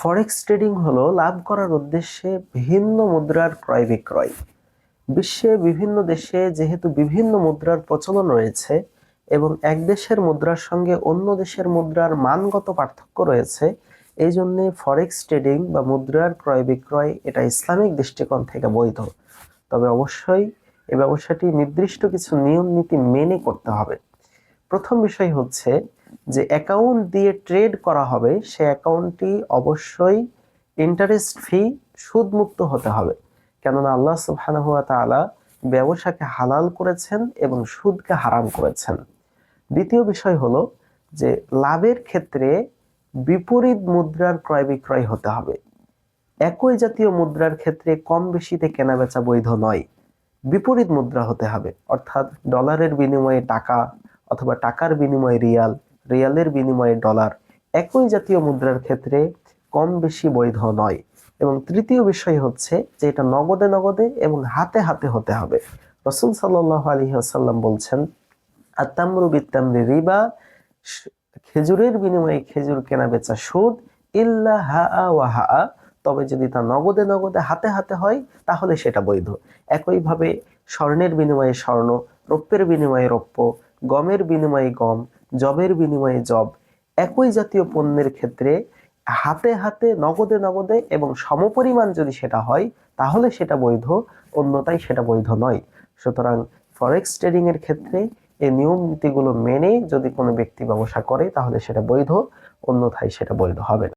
Forex trading হলো লাভ করার উদ্দেশ্যে ভিন্ন মুদ্রার ক্রয় বিক্রয়। বিশ্বে বিভিন্ন দেশে যেহেতু বিভিন্ন মুদ্রার প্রচলন রয়েছে এবং এক দেশের মুদ্রার সঙ্গে অন্য দেশের মুদ্রার মানগত পার্থক্য রয়েছে, এই জন্যে ফরেক্স ট্রেডিং বা মুদ্রার ক্রয় বিক্রয় এটা ইসলামিক দৃষ্টিকোণ থেকে বৈধ। তবে অবশ্যই এই ব্যবসাটি নির্দিষ্ট কিছু নিয়ম নীতি মেনে করতে হবে। প্রথম বিষয় হচ্ছে যে অ্যাকাউন্ট দিয়ে ট্রেড করা হবে, সে অ্যাকাউন্টটি অবশ্যই ইন্টারেস্ট ফি সুদমুক্ত হতে হবে। কেননা আল্লাহ সুবহানাহু ওয়া তাআলা ব্যবসাকে হালাল করেছেন এবং সুদকে হারাম করেছেন। দ্বিতীয় বিষয় হলো যে লাভের ক্ষেত্রে বিপরীত মুদ্রার ক্রয় বিক্রয় হতে হবে। একই জাতীয় মুদ্রার ক্ষেত্রে কম বেশিতে কেনাবেচা বৈধ নয়, বিপরীত মুদ্রা হতে হবে। অর্থাৎ ডলারের বিনিময়ে টাকা অথবা টাকার বিনিময়ে রিয়াল রিয়ালের বিনিময়ে ডলার একই জাতীয় মুদ্রার ক্ষেত্রে কম বেশি বৈধ নয়। এবং তৃতীয় বিষয় হচ্ছে যে এটা নগদে নগদে এবং হাতে হাতে হতে হবে। রসুল সাল্লাহ আলী আসাল্লাম বলছেন আত্মামরু বিত্তামরি রিবা খেজুরের বিনিময়ে খেজুর কেনা বেচা সুদ, ইল্লা হা ওয়া হা তবে যদি তা নগদে নগদে হাতে হাতে হয়, তাহলে সেটা বৈধ। একইভাবে স্বর্ণের বিনিময়ে স্বর্ণ, রৌপ্যের বিনিময়ে রৌপ্য, গমের বিনিময়ে গম জবের বিনিময়ে জব। একই জাতীয় পণ্যের ক্ষেত্রে হাতে হাতে, নগদে নগদে এবং সমপরিমাণ যদি সেটা হয়, তাহলে সেটা বৈধ অন্যতায় সেটা বৈধ নয়। সুতরাং ফরেক্স ট্রেডিংয়ের ক্ষেত্রে এই নিয়ম নীতিগুলো মেনে যদি কোনো ব্যক্তি ব্যবসা করে, তাহলে সেটা বৈধ, অন্যথায় সেটা বৈধ হবে না।